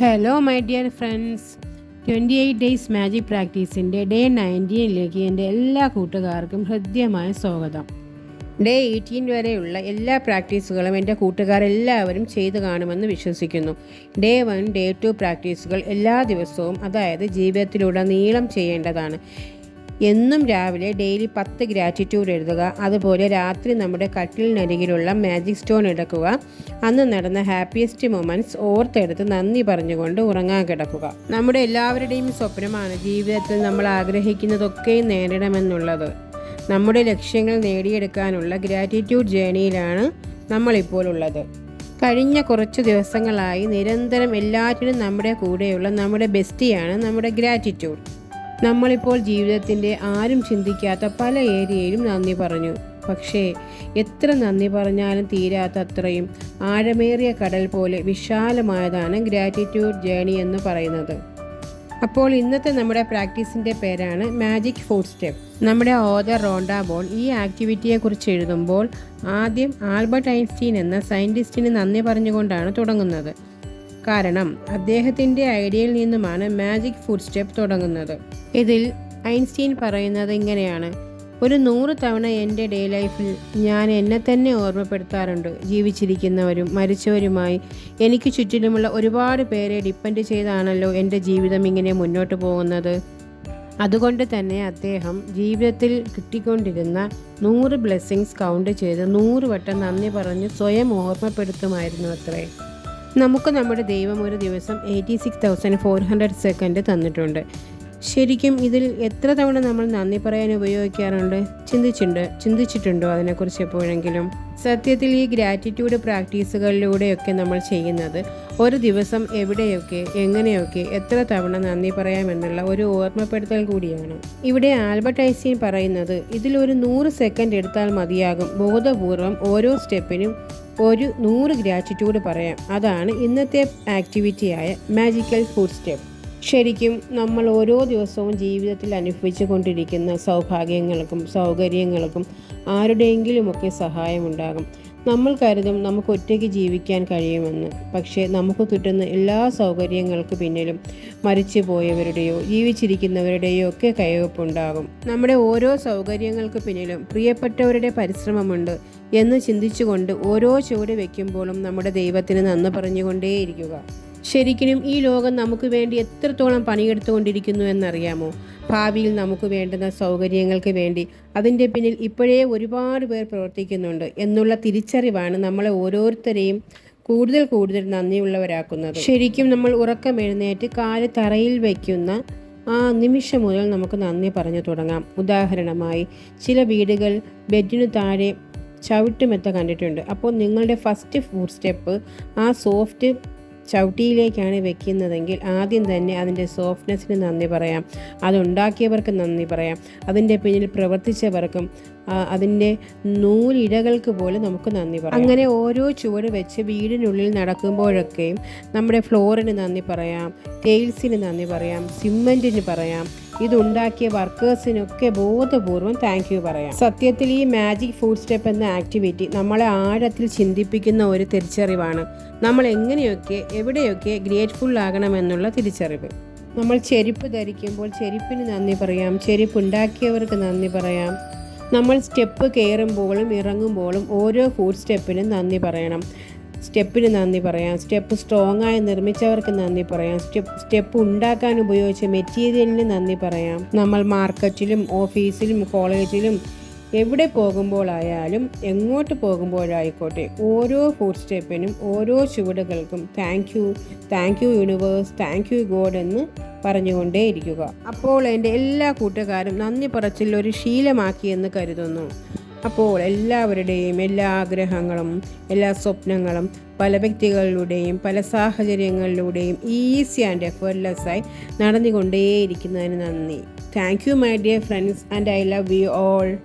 Hello my dear friends twenty eight days magic പ്രാക്ടീസിന്റെ day നയന്റീനിലേക്ക് എന്റെ എല്ലാ കൂട്ടുകാർക്കും ഹൃദ്യമായ സ്വാഗതം. ഡേ എയ്റ്റീൻ വരെയുള്ള എല്ലാ പ്രാക്ടീസുകളും എന്റെ കൂട്ടുകാരെല്ലാവരും ചെയ്തു കാണുമെന്ന് വിശ്വസിക്കുന്നു. ഡേ വൺ ഡേ ടു പ്രാക്ടീസുകൾ എല്ലാ ദിവസവും അതായത് ജീവിതത്തിലുടനീളം ചെയ്യേണ്ടതാണ്. എന്നും രാവിലെ ഡെയിലി പത്ത് ഗ്രാറ്റിറ്റ്യൂഡ് എഴുതുക. അതുപോലെ രാത്രി നമ്മുടെ കട്ടിലിനരികിലുള്ള മാജിക് സ്റ്റോൺ എടുക്കുക. അന്ന് നടന്ന ഹാപ്പിയസ്റ്റ് മൊമെന്റ്സ് ഓർത്തെടുത്ത് നന്ദി പറഞ്ഞുകൊണ്ട് ഉറങ്ങാൻ കിടക്കുക. നമ്മുടെ എല്ലാവരുടെയും സ്വപ്നമാണ് ജീവിതത്തിൽ നമ്മൾ ആഗ്രഹിക്കുന്നതൊക്കെയും നേരിടണമെന്നുള്ളത് നമ്മുടെ ലക്ഷ്യങ്ങൾ നേടിയെടുക്കാനുള്ള ഗ്രാറ്റിറ്റ്യൂഡ് ജേണിയിലാണ് നമ്മളിപ്പോൾ ഉള്ളത്. കഴിഞ്ഞ കുറച്ച് ദിവസങ്ങളായി നിരന്തരം എല്ലാറ്റിനും നമ്മുടെ കൂടെയുള്ള നമ്മുടെ ബെസ്റ്റിയാണ് നമ്മുടെ ഗ്രാറ്റിറ്റ്യൂഡ് നമ്മളിപ്പോൾ ജീവിതത്തിന്റെ ആരും ചിന്തിക്കാത്ത പല ഏരിയയിലും നന്ദി പറഞ്ഞു. പക്ഷേ എത്ര നന്ദി പറഞ്ഞാലും തീരാത്തത്രയും ആഴമേറിയ കടൽ പോലെ വിശാലമായതാണ് ഗ്രാറ്റിറ്റ്യൂഡ് ജേണി എന്ന് പറയുന്നത്. അപ്പോൾ ഇന്നത്തെ നമ്മുടെ പ്രാക്ടീസിന്റെ പേരാണ് മാജിക് ഫുഡ് സ്റ്റെപ്പ് നമ്മുടെ ഓദർ റോണ്ട ബോൾ ഈ ആക്ടിവിറ്റിയെക്കുറിച്ച് എഴുതുമ്പോൾ ആദ്യം ആൽബർട്ട് ഐൻസ്റ്റീൻ എന്ന സയന്റിസ്റ്റിന് നന്ദി പറഞ്ഞുകൊണ്ടാണ് തുടങ്ങുന്നത്. കാരണം അദ്ദേഹത്തിന്റെ ഐഡിയയിൽ നിന്നുമാണ് മാജിക് ഫുഡ് സ്റ്റെപ്പ് തുടങ്ങുന്നത്. ഇതിൽ ഐൻസ്റ്റീൻ പറയുന്നത് ഇങ്ങനെയാണ്. ഒരു നൂറ് തവണ എന്റെ ഡേ ലൈഫിൽ ഞാൻ എന്നെ തന്നെ ഓർമ്മപ്പെടുത്താറുണ്ട്. ജീവിച്ചിരിക്കുന്നവരും മരിച്ചവരുമായി എനിക്ക് ചുറ്റിലുമുള്ള ഒരുപാട് പേരെ ഡിപ്പെൻഡ് ചെയ്താണല്ലോ എന്റെ ജീവിതം ഇങ്ങനെ മുന്നോട്ട് പോകുന്നത്. അതുകൊണ്ട് തന്നെ അദ്ദേഹം ജീവിതത്തിൽ കിട്ടിക്കൊണ്ടിരുന്ന നൂറ് ബ്ലെസ്സിങ്സ് കൗണ്ട് ചെയ്ത് നൂറ് വട്ടം നന്ദി പറഞ്ഞ് സ്വയം ഓർമ്മപ്പെടുത്തുമായിരുന്നു അത്രേ. നമുക്ക് നമ്മുടെ ദൈവം ഒരു ദിവസം eighty six thousand four hundred second തന്നിട്ടുണ്ട്. ശരിക്കും ഇതിൽ എത്ര തവണ നമ്മൾ നന്ദി പറയാൻ ഉപയോഗിക്കാറുണ്ട്? ചിന്തിച്ചിട്ടുണ്ട് ചിന്തിച്ചിട്ടുണ്ടോ അതിനെക്കുറിച്ച് എപ്പോഴെങ്കിലും? സത്യത്തിൽ ഈ ഗ്രാറ്റിറ്റ്യൂഡ് പ്രാക്ടീസുകളിലൂടെയൊക്കെ നമ്മൾ ചെയ്യുന്നത് ഒരു ദിവസം എവിടെയൊക്കെ എങ്ങനെയൊക്കെ എത്ര തവണ നന്ദി പറയാമെന്നുള്ള ഒരു ഓർമ്മപ്പെടുത്തൽ കൂടിയാണ്. ഇവിടെ ആൽബർട്ട് ഐൻസ്റ്റീൻ പറയുന്നത് ഇതിലൊരു നൂറ് സെക്കൻഡ് എടുത്താൽ മതിയാകും. ബോധപൂർവം ഓരോ സ്റ്റെപ്പിനും ഒരു നൂറ് ഗ്രാറ്റിറ്റ്യൂഡ് പറയാം. അതാണ് ഇന്നത്തെ ആക്ടിവിറ്റിയായ മാജിക്കൽ ഫുഡ് സ്റ്റെപ്പ് ശരിക്കും നമ്മൾ ഓരോ ദിവസവും ജീവിതത്തിൽ അനുഭവിച്ചു കൊണ്ടിരിക്കുന്ന സൗഭാഗ്യങ്ങൾക്കും സൗകര്യങ്ങൾക്കും ആരുടെയെങ്കിലുമൊക്കെ സഹായമുണ്ടാകും. നമ്മൾ കരുതും നമുക്ക് ഒറ്റയ്ക്ക് ജീവിക്കാൻ കഴിയുമെന്ന്. പക്ഷേ നമുക്ക് കിട്ടുന്ന എല്ലാ സൗകര്യങ്ങൾക്ക് പിന്നിലും മരിച്ചു പോയവരുടെയോ ജീവിച്ചിരിക്കുന്നവരുടെയോ ഒക്കെ കയ്യൊപ്പുണ്ടാകും. നമ്മുടെ ഓരോ സൗകര്യങ്ങൾക്ക് പിന്നിലും പ്രിയപ്പെട്ടവരുടെ പരിശ്രമമുണ്ട് എന്ന് ചിന്തിച്ചുകൊണ്ട് ഓരോ ചുവട് വയ്ക്കുമ്പോഴും നമ്മുടെ ദൈവത്തിന് നന്ദി പറഞ്ഞുകൊണ്ടേയിരിക്കുക. ശരിക്കും ഈ ലോകം നമുക്ക് വേണ്ടി എത്രത്തോളം പണിയെടുത്തുകൊണ്ടിരിക്കുന്നു എന്നറിയാമോ? ഭാവിയിൽ നമുക്ക് വേണ്ടുന്ന സൗകര്യങ്ങൾക്ക് വേണ്ടി അതിന്റെ പിന്നിൽ ഇപ്പോഴേ ഒരുപാട് പേർ പ്രവർത്തിക്കുന്നുണ്ട് എന്നുള്ള തിരിച്ചറിവാണ് നമ്മളെ ഓരോരുത്തരെയും കൂടുതൽ കൂടുതൽ നന്ദിയുള്ളവരാക്കുന്നത്. ശരിക്കും നമ്മൾ ഉറക്കം എഴുന്നേറ്റ് കാൽ തറയിൽ വയ്ക്കുന്ന ആ നിമിഷം മുതൽ നമുക്ക് നന്ദി പറഞ്ഞു തുടങ്ങാം. ഉദാഹരണമായി ചില വീടുകൾ ബെഡിനു താഴെ ചവിട്ടുമെത്ത കണ്ടിട്ടുണ്ട്. അപ്പോൾ നിങ്ങളുടെ ഫസ്റ്റ് ഫുഡ് സ്റ്റെപ്പ് ആ സോഫ്റ്റ് ചവിട്ടിയിലേക്കാണ് വെക്കുന്നതെങ്കിൽ ആദ്യം തന്നെ അതിന്റെ സോഫ്റ്റ്നെസ്സിന് നന്ദി പറയാം. അതുണ്ടാക്കിയവർക്ക് നന്ദി പറയാം. അതിന്റെ പിന്നിൽ പ്രവർത്തിച്ചവർക്കും അതിന്റെ നൂലിഴകൾക്ക് പോലും നമുക്ക് നന്ദി പറയാം. അങ്ങനെ ഓരോ ചുവട് വെച്ച് വീടിനുള്ളിൽ നടക്കുമ്പോഴൊക്കെയും നമ്മുടെ ഫ്ലോറിന് നന്ദി പറയാം. ടെയിൽസിന് നന്ദി പറയാം. സിമ്മന്റിന് പറയാം. ഇതുണ്ടാക്കിയ വർക്കേഴ്സിനൊക്കെ ബോധപൂർവം താങ്ക് യു പറയാം. സത്യത്തിൽ ഈ മാജിക് ഫുഡ് സ്റ്റെപ്പ് എന്ന ആക്ടിവിറ്റി നമ്മളെ ആഴത്തിൽ ചിന്തിപ്പിക്കുന്ന ഒരു തിരിച്ചറിവാണ്. നമ്മൾ എങ്ങനെയൊക്കെ എവിടെയൊക്കെ ഗ്രേറ്റ്ഫുൾ ആകണമെന്നുള്ള തിരിച്ചറിവ്. നമ്മൾ ചെരുപ്പ് ധരിക്കുമ്പോൾ ചെരുപ്പിന് നന്ദി പറയാം. ചെരുപ്പ് ഉണ്ടാക്കിയവർക്ക് നന്ദി പറയാം. നമ്മൾ സ്റ്റെപ്പ് കയറുമ്പോഴും ഇറങ്ങുമ്പോഴും ഓരോ ഫുഡ് സ്റ്റെപ്പിനും നന്ദി പറയണം. സ്റ്റെപ്പിന് നന്ദി പറയാം. സ്റ്റെപ്പ് സ്ട്രോങ് ആയി നിർമ്മിച്ചവർക്ക് നന്ദി പറയാം. സ്റ്റെപ്പ് സ്റ്റെപ്പ് ഉണ്ടാക്കാൻ ഉപയോഗിച്ച മെറ്റീരിയലിന് നന്ദി പറയാം. നമ്മൾ മാർക്കറ്റിലും ഓഫീസിലും കോളേജിലും എവിടെ പോകുമ്പോഴായാലും എങ്ങോട്ട് പോകുമ്പോഴായിക്കോട്ടെ ഓരോ ഫുഡ് സ്റ്റെപ്പിനും ഓരോ ചുവടുകൾക്കും thank you thank you universe thank you God എന്ന് പറഞ്ഞുകൊണ്ടേയിരിക്കുക. അപ്പോൾ എന്റെ എല്ലാ കൂട്ടുകാരും നന്ദി പറച്ചിൽ ഒരു ശീലമാക്കിയെന്ന് കരുതുന്നു. അപ്പോൾ എല്ലാവരുടെയും എല്ലാ ആഗ്രഹങ്ങളും എല്ലാ സ്വപ്നങ്ങളും പല വ്യക്തികളിലൂടെയും പല സാഹചര്യങ്ങളിലൂടെയും ഈസി ആൻഡ് എഫേർട്ട്ലെസ്സായി നടന്നുകൊണ്ടേയിരിക്കുന്നതിന് നന്ദി. Thank you my dear friends and I love you all